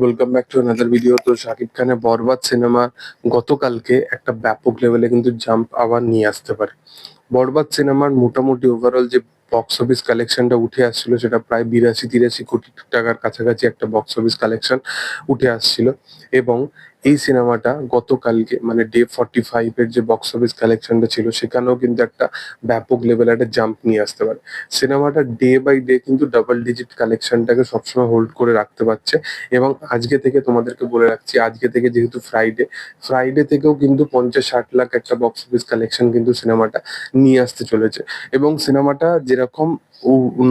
Welcome back to another video তো শাকিব খানের বরবাদ cinema গতকালকে একটা ব্যাপক লেভেলে কিন্তু জাম্প আবার নিয়ে আসতে পারে। বরবাদ সিনেমার মোটামুটি ওভারঅল যে বক্স অফিস কালেকশনটা উঠে আসছিল, সেটা প্রায় বিরাশি, তিরাশি কোটি টাকার কাছাকাছি একটা বক্স অফিস কালেকশন উঠে আসছিল। এবং এই সিনেমাটা গতকালকে মানে ডে ফর্টি ফাইভ এর যে বক্স অফিস কালেকশনটা ছিল, সেখানেও কিন্তু একটা ব্যাপক লেভেলে একটা জাম্প নিয়ে আসতে পারে। সিনেমাটা ডে বাই ডে কিন্তু ডাবল ডিজিট কালেকশনটাকে সবসময় হোল্ড করে রাখতে পারছে। এবং আজকে থেকে তোমাদেরকে বলে রাখছি, আজকে থেকে যেহেতু ফ্রাইডে ফ্রাইডে থেকেও কিন্তু পঞ্চাশ, ষাট লাখ একটা বক্স অফিস কালেকশন কিন্তু সিনেমাটা নিয়ে আসতে চলেছে। এবং সিনেমাটা যেরকম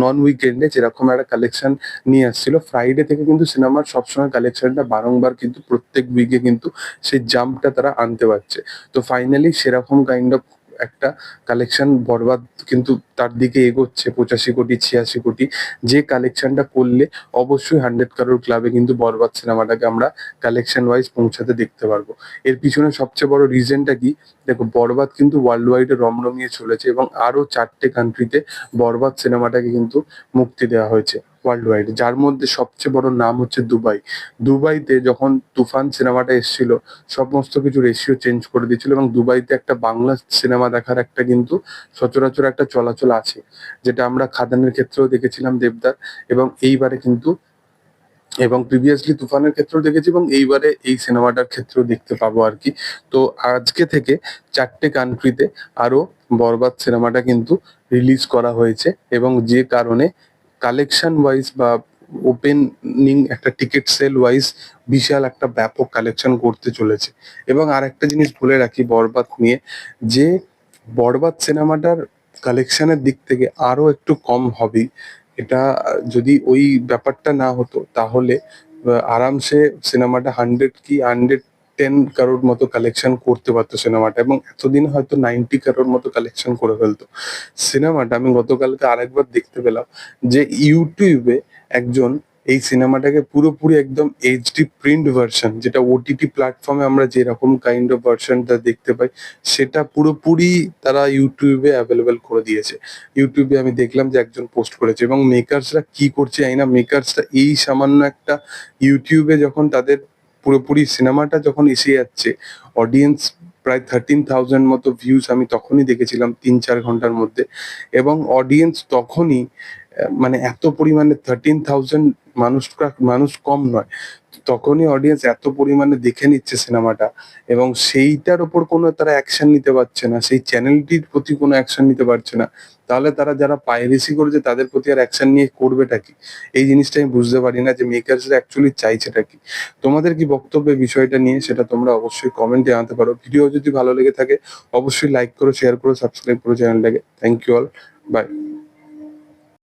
নন উইকেন্ডে যেরকম একটা কালেকশন নিয়ে আসছিল ফ্রাইডে থেকে কিন্তু সিনেমার সবসময় কালেকশনটা বারংবার কিন্তু প্রত্যেক উইকে কিন্তু সেই জাম্পটা তারা আনতে পারছে। তো ফাইনালি সেরকম কাইন্ড অফ একটা কালেকশন বরবাদ কিন্তু তার দিকে এগোচ্ছে, পঁচাশি কোটি, ছিয়াশি কোটি। যে কালেকশনটা করলে অবশ্যই হান্ড্রেড কারোর ক্লাবে কিন্তু বরবাদ সিনেমাটাকে আমরা কালেকশন ওয়াইজ পৌঁছাতে দেখতে পারব। এর পিছনে সবচেয়ে বড় রিজনটা কি? দেখো, বরবাদ কিন্তু ওয়ার্ল্ড ওয়াইডে রমরমিয়ে চলেছে এবং আরও চারটে কান্ট্রিতে বরবাদ সিনেমাটাকে কিন্তু মুক্তি দেওয়া হয়েছে। ওয়ার্ল্ড ওয়াইড যার মধ্যে সবচেয়ে বড় নাম হচ্ছে দুবাই। দুবাইতে যখন তুফান সিনেমাটা এসেছিল, সমস্ত কিছু রেশিও চেঞ্জ করে দিয়েছিল এবং দুবাইতে একটা বাংলা সিনেমা দেখার একটা কিন্তু সচরাচর একটা চলাচল আছে, যেটা আমরা খাদানের ক্ষেত্রেও দেখেছিলাম দেবদার এবং এইবারে কিন্তু এবং প্রিভিয়াসলি তুফানের ক্ষেত্রেও দেখেছি এবং এইবারে এই সিনেমাটার ক্ষেত্রেও দেখতে পাবো আর কি। তো আজকে থেকে চারটে কান্ট্রিতে আরও বরবাদ সিনেমাটা কিন্তু রিলিজ করা হয়েছে এবং যে কারণে কালেকশন ওয়াইজ বা ওপেনিং একটা টিকিট সেল ওয়াইজ বিশাল একটা ব্যাপক কালেকশন করতে চলেছে। এবং আর একটা জিনিস বলে রাখি বরবাদ নিয়ে, যে বরবাদ সিনেমাটার কালেকশনের দিক থেকে আরও একটু কম হবে এটা যদি ওই ব্যাপারটা না হতো, তাহলে আরামসে সিনেমাটা হান্ড্রেড কি হান্ড্রেড টেন কারোর মতো কালেকশন করতে পারতো সিনেমাটা এবং এতদিন হয়তো নাইনটি কারোর মতো কালেকশন করে ফেলতো। সিনেমাটা আমি গতকালকে আরেকবার দেখতে পেলাম যে ইউটিউবে একজন এই সিনেমাটাকে পুরোপুরি একদম এইচডি প্রিন্ট ভার্সন যেটা ওটিটি প্ল্যাটফর্মে আমরা যেরকম কাইন্ড অফ ভার্সনটা দেখতে পাই, সেটা পুরোপুরি তারা ইউটিউবে অ্যাভেলেবেল করে দিয়েছে। ইউটিউবে আমি দেখলাম যে একজন পোস্ট করেছে এবং মেকার্সরা কি করছে জানি না মেকার্সরা এই সামান্য একটা ইউটিউবে যখন তাদের পুরোপুরি সিনেমাটা যখন এসে যাচ্ছে অডিয়েন্স প্রায় থার্টিন থাউজেন্ড মতো ভিউজ আমি তখনই দেখেছিলাম তিন চার ঘণ্টার মধ্যে এবং অডিয়েন্স তখনই মানে এত পরিমাণে থার্টিন থাউজেন্ড মানুষ মানুষ কম নয়। তখনই অডিয়েন্স এত পরিমাণে দেখে নিচ্ছে সিনেমাটা এবং সেইটার ওপর কোনো তারা অ্যাকশন নিতে পারছে না, সেই চ্যানেলটির প্রতি কোনো অ্যাকশন নিতে পারছে না। তাহলে তারা যারা পাইরেসি করেছে তাদের প্রতি আর অ্যাকশন নিয়ে করবেটা কি? এই জিনিসটা আমি বুঝতে পারি না যে মেকার্সরা অ্যাকচুয়ালি চাইছেটা কি। তোমাদের কি বক্তব্য বিষয়টা নিয়ে সেটা তোমরা অবশ্যই কমেন্টে জানাতে পারো। ভিডিও যদি ভালো লেগে থাকে, অবশ্যই লাইক করো শেয়ার করো সাবস্ক্রাইব করো চ্যানেলটাকে থ্যাংক ইউ অল বাই